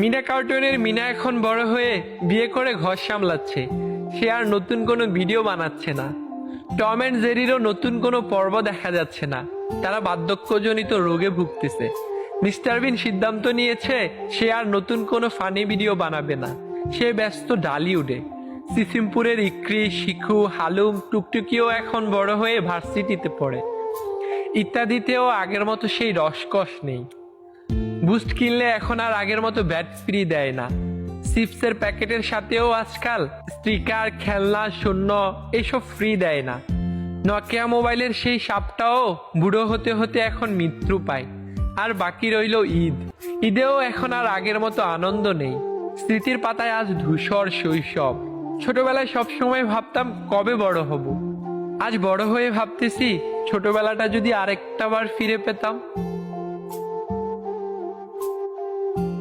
মিনা কার্টুনের মিনা এখন বড় হয়ে বিয়ে করে ঘর সামলাচ্ছে। সে আর নতুন কোনো ভিডিও বানাচ্ছে না। টম অ্যান্ড জেরিরও নতুন কোনো পর্ব দেখা যাচ্ছে না। তারা বার্ধক্যজনিত রোগে ভুগতেছে। মিস্টার বিন সিদ্ধান্ত নিয়েছে সে আর নতুন কোনো ফানি ভিডিও বানাবে না। সে ব্যস্ত ডালিউডে। সিসিমপুরের ইক্রি, শিখু, হালুম, টুকটুকিও এখন বড় হয়ে ভার্সিটিতে পড়ে। ইত্যাদিতেও আগের মতো সেই রসকস নেই। বুস্ট কিনলে এখন আর আগের মতো ব্যাট ফ্রি দেয় না। চিপসের প্যাকেটের সাথেও আজকাল স্টিকার, খেলনা, শূন্য এসব ফ্রি দেয় না। নকিয়া মোবাইলের সেই সাপটাও বুড়ো হতে হতে এখন মৃত্যু পায়। আর বাকি রইল ঈদ। ঈদেও এখন আর আগের মতো আনন্দ নেই। স্মৃতির পাতায় আজ ধূসর শৈশব। ছোটবেলায় সবসময় ভাবতাম, কবে বড় হব? আজ বড় হয়ে ভাবতেছি, ছোটবেলাটা যদি আরেকটা বার ফিরে পেতাম।